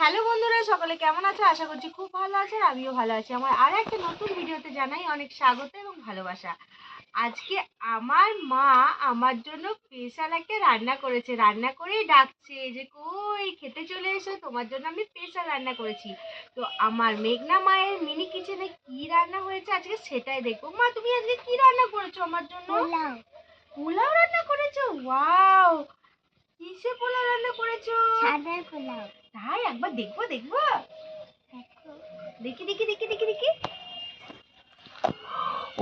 Hello বন্ধুরা সকলে কেমন আছো? আশা করছি খুব ভালো আছে আর আমিও ভালো আছি। আমার আর একটা নতুন ভিডিওতে জানাই অনেক স্বাগত এবং ভালোবাসা। আজকে আমার মা আমার জন্য স্পেশাল একটা রান্না করেছে। রান্না করেই ডাকছে যে কই খেতে চলে এসো তোমার জন্য আমি স্পেশাল রান্না করেছি। তো আমার মেঘনা মায়ের মিনি কিচেনে কি রান্না হয়েছে আজকে সেটাই দেখব। মা তুমি আজকে কি রান্না করেছ আমার জন্য? পোলাও রান্না করেছ? ওয়াও! কিসে পোলাও রান্না করেছ? সাদা পোলাও। তাই একবার দেখব দেখব। দেখো। দেখি দেখি দেখি দেখি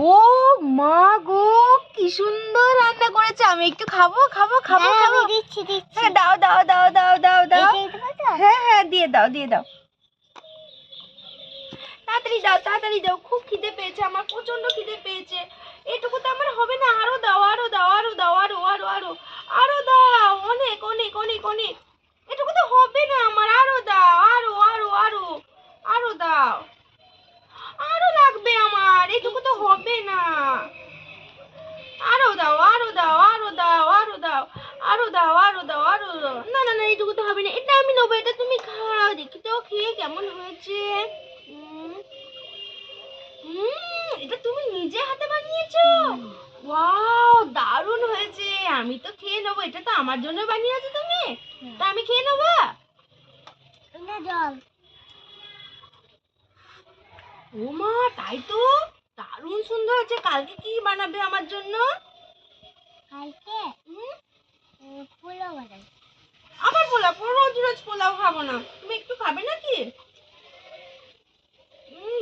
ও মা গো কি সুন্দর রান্না করেছে। আমি একটু খাব খাব খাব খাব। দিচ্ছি দিচ্ছি। হ্যাঁ দাও দাও দাও দাও দাও দাও? হ্যাঁ হ্যাঁ দিয়ে দাও দিয়ে দাও। তাড়াতাড়ি দাও তাড়াতাড়ি দাও। খুব খিদে পেয়েছে আমার প্রচণ্ড খিদে পেয়েছে। এটুকু তো আমার হবে না আরও দাও আরও দাও আরও দাও আরও আরও আরও আরও দাও অনেক অনেক অনেক অনেক এটুকু তো হবে না আমার আরও দাও আরও আরও আরও আরও দাও আরও লাগবে আমার এটুকু তো হবে না আরও দাও আরও দাও আরও দাও আরও দাও আরও দাও আরও দাও আরও দাও না না না এইটুকু তো হবে না এটা আমি নেব এটা তুমি খাও দেখি তো খেয়ে কেমন হয়েছে। এটা তুমি নিজে হাতে বানিয়েছো? ওয়াও দারুণ হয়েছে। আমি তো খেয়ে নেব এটা তো আমার জন্য বানিয়েছো তুমি। তা আমি খেয়ে নেব? না জল। ও মা তাই তো? দারুণ সুন্দর হয়েছে। কালকে কি বানাবে আমার জন্য? কালকে হুম? উম, পোলাও বানাই আবার পোলাও রোজ রোজ পোলাও খাব না। তুমি একটু খাবে নাকি?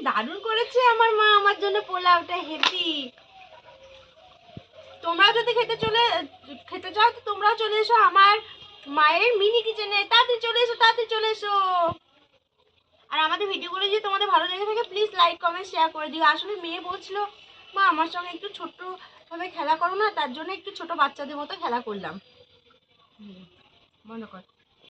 দারুণ করেছে আমার মা। আমার জন্য পোলাওটা হেভি। তোমরা যদি খেতে চলে, খেতে চাও, তো তোমরাও চলে এসো আমার মায়ের মিনি কিচেনে। তাড়াতাড়ি চলে এসো, তাড়াতাড়ি চলে এসো। আর আমাদের ভিডিওগুলো যদি তোমাদের ভালো লেগে থাকে প্লিজ লাইক কমেন্ট শেয়ার করে দিও। আসলে মেয়ে বলছিল, মা, আমার সঙ্গে একটু ছোট্ট ভাবে খেলা করো না, তার জন্য একটু ছোট বাচ্চাদের মতো খেলা করলাম। মনে কর।